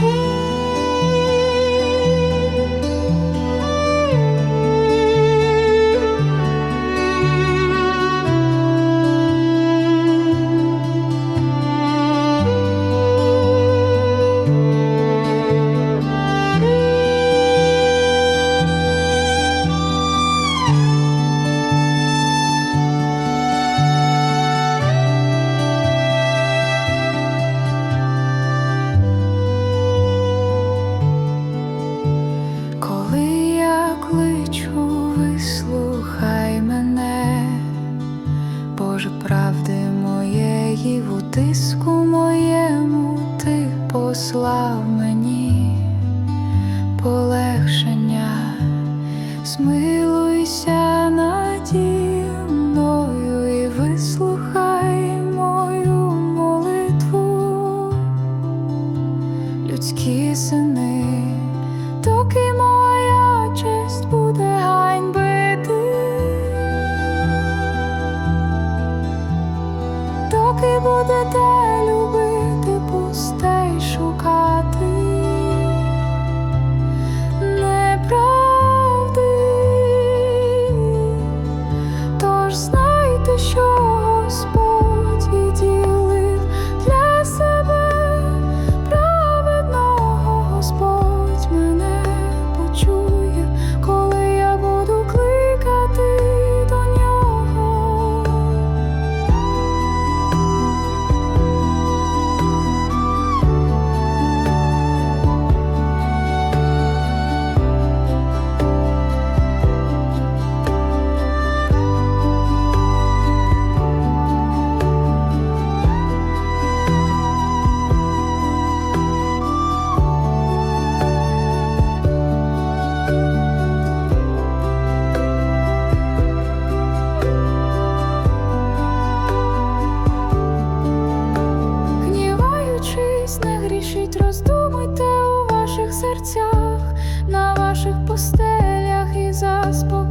Música утиску моєму ти послав мені полегшення, змилуйся наді мною і вислухай мою молитву. Людські сини, доки доки будете любити пустей шукати Гніваючись, роздумуйте у ваших серцях, на ваших постелях і заспокойтесь,